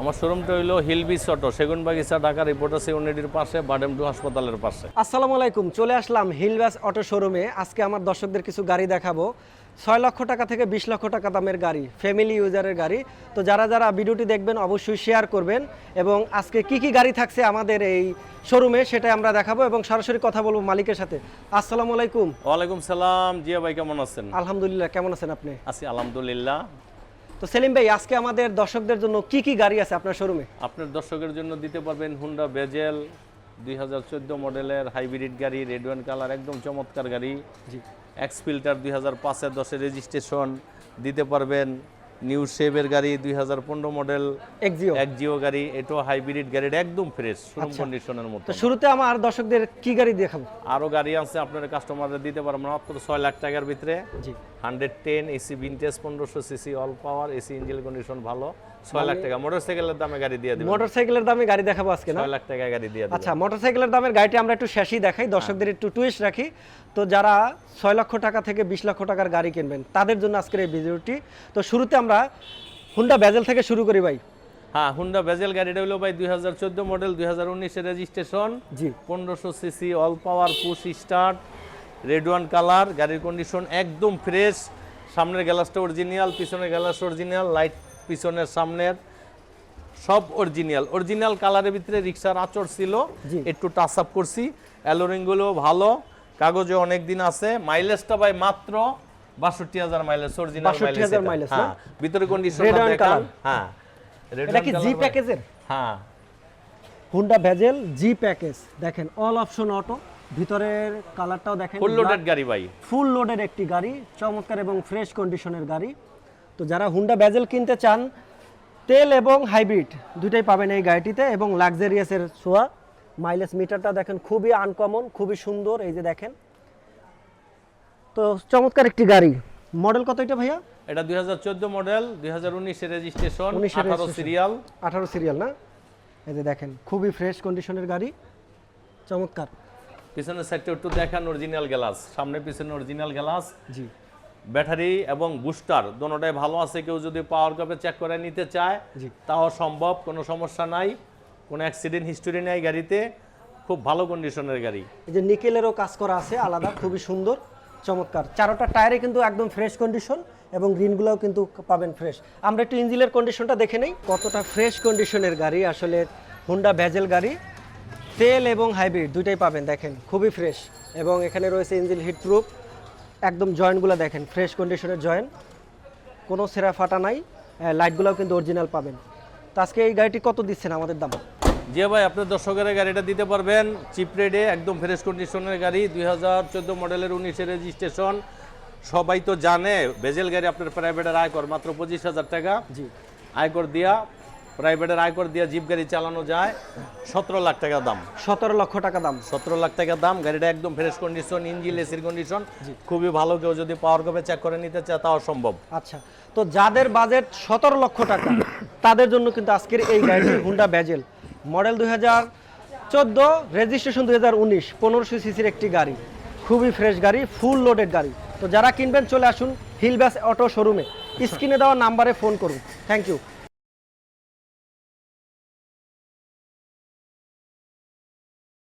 আমার শোরুমটা হইল হিলবিস অটো সেগুন বাগিচা ঢাকা রিপোর্টার ইউনিটির পাশে বাডেম টু হাসপাতালের পাশে। আসসালামু আলাইকুম চলে আসলাম হিলবাস অটো শোরুমে। আজকে আমার দর্শকদের কিছু গাড়ি দেখাবো। ছয় লক্ষ টাকা থেকে বিশ লক্ষ টাকা দামের গাড়ি ফ্যামিলি ইউজারের গাড়ি। তো যারা যারা ভিডিওটি দেখবেন অবশ্যই শেয়ার করবেন এবং আজকে কি কি গাড়ি থাকছে আমাদের এই শোরুমে সেটা আমরা দেখাবো এবং সরাসরি কথা বলব মালিকের সাথে। আসসালামু আলাইকুম। ওয়ালাইকুম সালাম। জিয়া ভাই কেমন আছেন? আলহামদুলিল্লাহ কেমন আছেন আপনি? আছি আলহামদুলিল্লাহ। তো সেলিম ভাই আজকে আমাদের দর্শকদের জন্য কি কি গাড়ি আছে আপনার শোরুমে আপনার দর্শকের জন্য দিতে পারবেন হুন্ডা বেজেল দুই হাজার চোদ্দ মডেলের হাইব্রিড গাড়ি রেড ওয়ান কালার একদম চমৎকার গাড়ি। জি। এক্স ফিল্টার দুই হাজার পাঁচের দশের রেজিস্ট্রেশন দিতে পারবেন। নিউ শেভের গাড়ি দুই হাজার পনেরো মডেল এক্সিও এক জিও গাড়ি এটাও হাইব্রিড গাড়ি এটা একদম ফ্রেশ শোরুম কন্ডিশনের মতো। তো শুরুতে আমার দর্শকদের কি গাড়ি দেখাবো? আরও গাড়ি আছে আপনার কাস্টমারদের দিতে পারব মাত্র ছয় লাখ টাকার ভিতরে। জি। হান্ড্রেড টেন এসি ভিনটেজ পনেরোশো CC all power AC engine condition ভালো। ছয় লাখ টাকা। মোটরসাইকেলের দামে গাড়ি দিয়ে দেবেন। মোটরসাইকেলের দামে গাড়ি দেখাবো আজকে না? ছয় লাখ টাকা গাড়ি দিয়ে আচ্ছা মোটরসাইকেলের দামের গাড়িটি আমরা একটু শেষই দেখাই। দর্শকদের একটু টুইস্ট রাখি। তো যারা ছয় লক্ষ টাকা থেকে বিশ লক্ষ টাকার গাড়ি কিনবেন তাদের জন্য আজকের এই ভিডিওটি। তো শুরুতে আমরা হুন্ডা বেজেল থেকে শুরু করি ভাই। হ্যাঁ হুন্ডা বেজেল গাড়িটা হলো ভাই দুই মডেল দুই হাজার রেজিস্ট্রেশন জি। পনেরোশো CC all power push start red one colour গাড়ির কন্ডিশন একদম ফ্রেশ সামনের গ্যালাসটা অরিজিনাল পিছনের গ্যালাস অরিজিনাল লাইট পিছনের সামনের সব অরিজিনাল অরিজিনাল কালারের ভিতরে রিক্সার আচর ছিল। একটু টাচ আপ করছি। অ্যালোরিংগুলো ভালো কাগজে অনেক দিন আছে মাইলেজটা ভাই মাত্র বাষট্টি হাজার মাইলেজ অরিজিনাল 62,000 না? হ্যাঁ ভিতরে কন্ডিশন দেখান হ্যাঁ এটা কি জি প্যাকেজের হ্যাঁ। হুন্ডা বেজেল জি প্যাকেজ দেখেন অল অপশন অটো ভিতরের কালারটাও দেখেন। ফুল লোডেড গাড়ি ভাই। ফুল লোডের একটি গাড়ি চমৎকার এবং ফ্রেশ কন্ডিশনের গাড়ি। তো যারা হুন্ডা বেজেল কিনতে চান তেল এবং হাইব্রিড দুইটাই পাবেন এই গাড়িটিতে এবং লাক্সারিয়াসের ছোঁয়া। মাইলেজ মিটারটা দেখেন খুবই আনকমন খুবই সুন্দর এই যে দেখেন। তো চমৎকার একটি গাড়ি। মডেল কত এটা ভাইয়া? এটা দুই হাজার চোদ্দ মডেল দুই হাজার রেজিস্ট্রেশন 19 এর আঠারো সিরিয়াল আঠারো সিরিয়াল না? এই যে দেখেন খুবই ফ্রেশ কন্ডিশনের গাড়ি। চমৎকার। পিছনের সাইডটা একটু দেখান অরিজিনাল গ্লাস সামনে পিছনে অরিজিনাল গ্লাস জি। ব্যাটারি এবং বুস্টার দোনোটাই ভালো আছে। কেউ যদি পাওয়ার কাপে চেক করে নিতে চায় জি। তাও সম্ভব কোনো সমস্যা নাই। কোনো অ্যাক্সিডেন্ট হিস্টোরি নেই গাড়িতে। খুব ভালো কন্ডিশনের গাড়ি। এই যে নিকেলেরও কাজ করা আছে আলাদা খুবই সুন্দর। চমৎকার। চারোটা টায়ারে কিন্তু একদম ফ্রেশ কন্ডিশন এবং গ্রিনগুলোও কিন্তু পাবেন ফ্রেশ আমরা একটু ইঞ্জিনের কন্ডিশনটা দেখে নেই। কতটা ফ্রেশ কন্ডিশনের গাড়ি, আসলে হুন্ডা ভ্যাজেল গাড়ি। তেল এবং হাইব্রিড দুইটাই পাবেন, দেখেন, খুবই ফ্রেশ এবং এখানে রয়েছে ইঞ্জিন হিট প্রুফ একদম জয়েন্টগুলো দেখেন ফ্রেশ কন্ডিশনের জয়েন্ট কোনো সেরা ফাটা নাই। লাইটগুলোও কিন্তু অরিজিনাল পাবেন। তো আজকে এই গাড়িটি কত দিচ্ছেন আমাদের দাম? যে ভাই আপনার দর্শকের গাড়িটা দিতে পারবেন। চিপ রেডে একদম ফ্রেশ কন্ডিশনের গাড়ি দুই হাজার চোদ্দ মডেলের উনিশের রেজিস্ট্রেশন সবাই তো জানে বেজেল গাড়ি আপনার প্রাইভেটের আয়কর মাত্র পঁচিশ হাজার টাকা। জি। আয়কর দিয়া প্রাইভেটের আয়কর দিয়া জিপ গাড়ি চালানো যায় সতেরো লাখ টাকা দাম। সতেরো লক্ষ টাকা দাম। সতেরো লাখ টাকা দাম গাড়িটা একদম ফ্রেশ কন্ডিশন ইঞ্জিন এসির কন্ডিশন খুবই ভালো কেউ যদি পাওয়ার কপে চেক করে নিতে চায় তাও সম্ভব। আচ্ছা তো যাদের বাজেট সতেরো লক্ষ টাকা তাদের জন্য কিন্তু আজকের এই গাড়িটি হুন্ডা ব্যাজেল মডেল দুই হাজার চোদ্দ রেজিস্ট্রেশন দুই হাজার উনিশ, পনেরোশো সিসির একটি গাড়ি। খুবই ফ্রেশ গাড়ি ফুল লোডেড গাড়ি। তো যারা কিনবেন চলে আসুন হিল ব্যাস অটো শোরুমে। স্ক্রিনে দেওয়া নাম্বারে ফোন করুন। Thank you